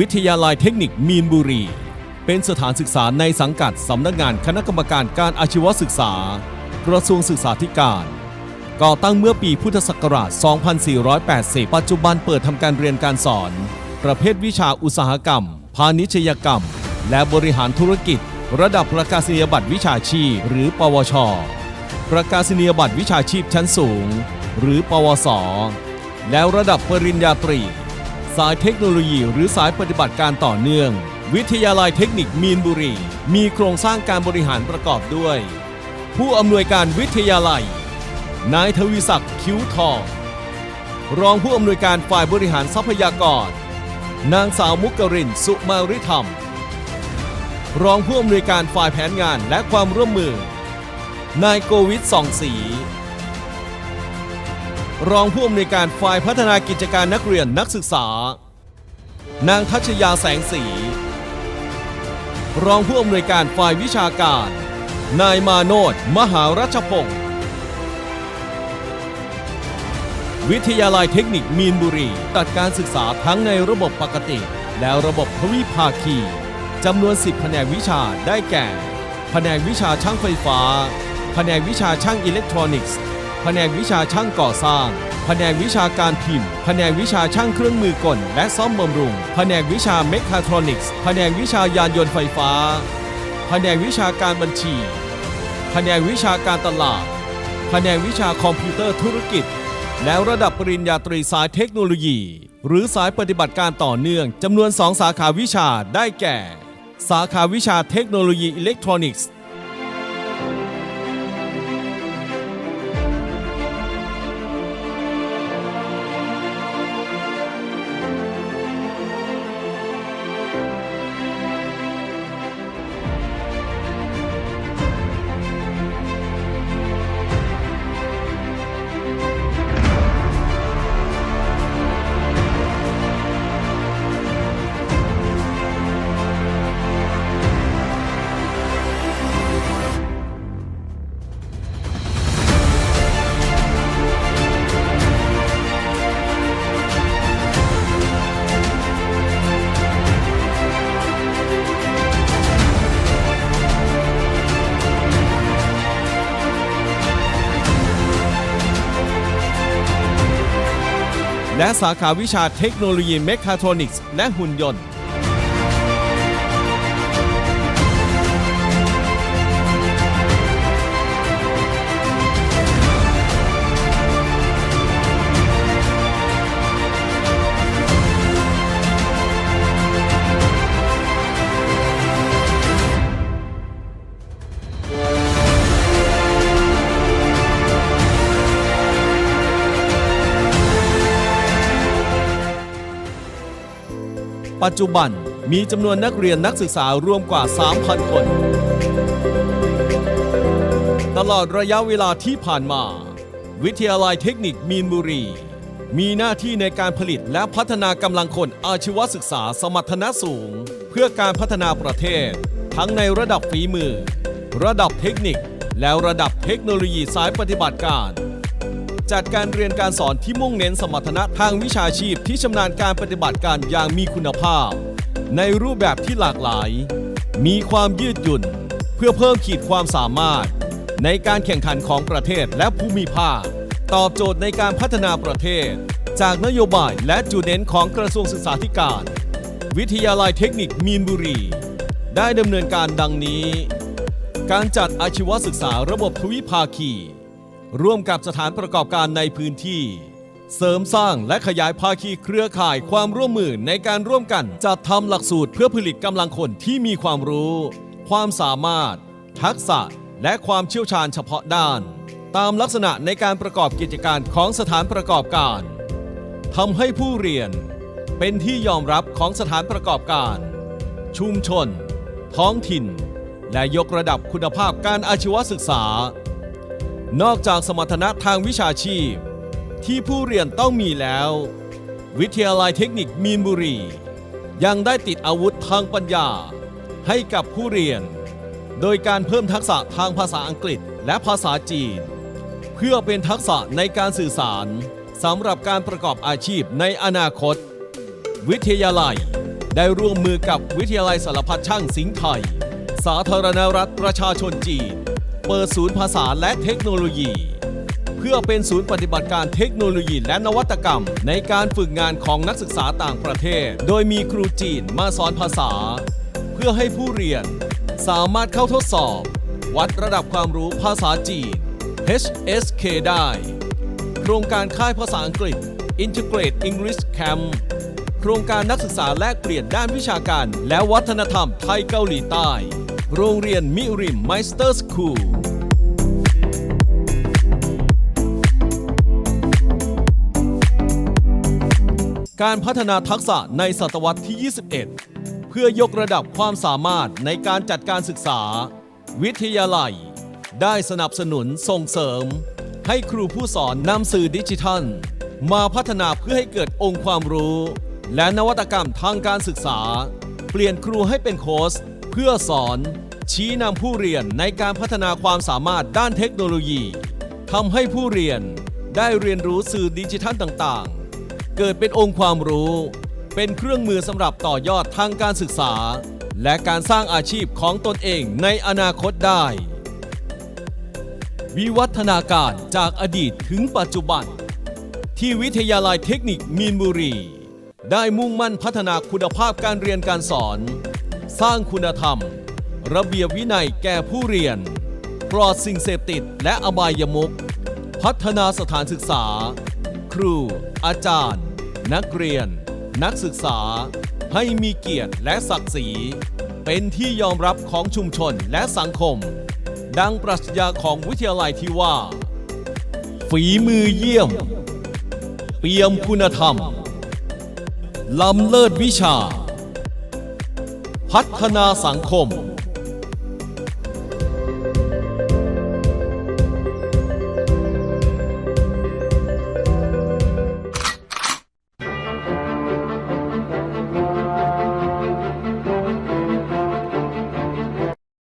วิทยาลัยเทคนิคมีนบุรี เป็นสถานศึกษาในสังกัดสำนักงานคณะกรรมการการอาชีวศึกษา กระทรวงศึกษาธิการ ก่อตั้งเมื่อปีพุทธศักราช 2480 ปัจจุบันเปิดทำการเรียนการสอน ประเภทวิชาอุตสาหกรรม พาณิชยกรรม และบริหารธุรกิจ ระดับประกาศนียบัตรวิชาชีพ หรือ ปวช ประกาศนียบัตรวิชาชีพชั้นสูง หรือ ปวส แล้วระดับปริญญาตรี สายเทคโนโลยีหรือสายปฏิบัติการต่อเนื่อง วิทยาลัยเทคนิคมีนบุรี มีโครงสร้างการบริหารประกอบด้วย ผู้อำนวยการวิทยาลัย นายทวีศักดิ์คิ้วทองรองผู้อำนวยการฝ่ายบริหารทรัพยากร นางสาวมุกกรินสุมาริธรรม รองผู้อำนวยการฝ่ายแผนงานและความร่วมมือ นายโกวิทสองศ รองผู้อำนวยการฝ่ายพัฒนากิจการนักเรียนนักศึกษา นางทัชยาแสงสี รองผู้อำนวยการฝ่ายวิชาการ นายมาโนดมหารัชพงศ์วิทยาลัยเทคนิคมีนบุรีจัดการศึกษาทั้งในระบบปกติ และระบบทวิภาคีจำนวน 10 แผนกวิชาได้แก่ แผนกวิชาช่างไฟฟ้า แผนกวิชาช่างอิเล็กทรอนิกส์ แผนกวิชาช่างก่อสร้าง แผนกวิชาการพิมพ์ แผนกวิชาช่างเครื่องมือกล และซ่อมบำรุง แผนกวิชาเมคาทรอนิกส์ แผนกวิชายานยนต์ไฟฟ้า แผนกวิชาการบัญชี แผนกวิชาการตลาด แผนกวิชาคอมพิวเตอร์ธุรกิจ แล้วระดับปริญญาตรีสายเทคโนโลยี หรือสายปฏิบัติการต่อเนื่องจำนวน 2 สาขาวิชาได้แก่ สาขาวิชาเทคโนโลยีอิเล็กทรอนิกส์ และสาขาวิชาเทคโนโลยีเมคาทรอนิกส์และหุ่นยนต์ ปัจจุบันมีจำนวนนักเรียนนักศึกษารวมกว่า 3,000 คน ตลอดระยะเวลาที่ผ่านมา วิทยาลัยเทคนิคมีนบุรี มีหน้าที่ในการผลิตและพัฒนากำลังคนอาชีวศึกษาสมรรถนะสูง เพื่อการพัฒนาประเทศ ทั้งในระดับฝีมือ ระดับเทคนิค แล้วระดับเทคโนโลยีสายปฏิบัติการ จัดการเรียนการสอนที่มุ่งเน้นสมรรถนะทางวิชาชีพที่ชำนาญการปฏิบัติการอย่างมีคุณภาพ ในรูปแบบที่หลากหลาย มีความยืดหยุ่น เพื่อเพิ่มขีดความสามารถ ในการแข่งขันของประเทศและภูมิภาค ตอบโจทย์ในการพัฒนาประเทศ จากนโยบายและจุดเน้นของกระทรวงศึกษาธิการ วิทยาลัยเทคนิคมีนบุรี ได้ดำเนินการดังนี้ การจัดอาชีวศึกษาระบบทวิภาคี ร่วมกับสถานประกอบการในพื้นที่ เสริมสร้างและขยายภาคีเครือข่ายความร่วมมือในการร่วมกันจัดทำหลักสูตรเพื่อผลิตกำลังคนที่มีความรู้ ความสามารถ ทักษะ และความเชี่ยวชาญเฉพาะด้าน ตามลักษณะในการประกอบกิจการของสถานประกอบการทำให้ผู้เรียนเป็นที่ยอมรับของสถานประกอบการ ชุมชน ท้องถิ่น และยกระดับคุณภาพการอาชีวศึกษา นอกจากสมรรถนะทางวิชาชีพ ที่ผู้เรียนต้องมีแล้ว วิทยาลัยเทคนิคมีนบุรี ยังได้ติดอาวุธทางปัญญา ให้กับผู้เรียน โดยการเพิ่มทักษะทางภาษาอังกฤษและภาษาจีน เพื่อเป็นทักษะในการสื่อสารสำหรับการประกอบอาชีพในอนาคต วิทยาลัยได้ร่วมมือกับวิทยาลัยสารพัดช่างสิงห์ไทย สาธารณรัฐประชาชนจีน เปิดศูนย์ภาษาและเทคโนโลยี เพื่อเป็นศูนย์ปฏิบัติการเทคโนโลยีและนวัตกรรม ในการฝึกงานของนักศึกษาต่างประเทศ โดยมีครูจีนมาสอนภาษา เพื่อให้ผู้เรียน สามารถเข้าทดสอบ วัดระดับความรู้ภาษาจีน HSK ได้ โครงการค่ายภาษาอังกฤษ Integrate English Camp โครงการนักศึกษาแลกเปลี่ยนด้านวิชาการ และวัฒนธรรมไทยเกาหลีใต้ โรงเรียนมิริมไมสเตอร์สคูล การพัฒนาทักษะในศตวรรษที่ 21 เพื่อยกระดับความสามารถในการจัดการศึกษา วิทยาลัย ได้สนับสนุนส่งเสริม ให้ครูผู้สอนนำสื่อดิจิทัล มาพัฒนาเพื่อให้เกิดองค์ความรู้ และนวัตกรรมทางการศึกษา เปลี่ยนครูให้เป็นโค้ชเพื่อสอน ชี้นำผู้เรียนในการพัฒนาความสามารถด้านเทคโนโลยีทำให้ผู้เรียนได้เรียนรู้สื่อดิจิทัลต่างๆ เกิดเป็นองค์ความรู้ เป็นเครื่องมือสำหรับต่อยอดทางการศึกษา และการสร้างอาชีพของตนเองในอนาคตได้ วิวัฒนาการจากอดีตถึงปัจจุบัน ที่วิทยาลัยเทคนิคมีนบุรี ได้มุ่งมั่นพัฒนาคุณภาพการเรียนการสอน สร้างคุณธรรม ระเบียบวินัยแก่ผู้เรียน ปลอดสิ่งเสพติดและอบายมุขพัฒนาสถานศึกษา ครู อาจารย์ นักเรียน นักศึกษา ให้มีเกียรติและศักดิ์ศรี เป็นที่ยอมรับของชุมชนและสังคม ดังปรัชญาของวิทยาลัยที่ว่า ฝีมือเยี่ยม เปี่ยมคุณธรรม ล้ำเลิศวิชา พัฒนาสังคม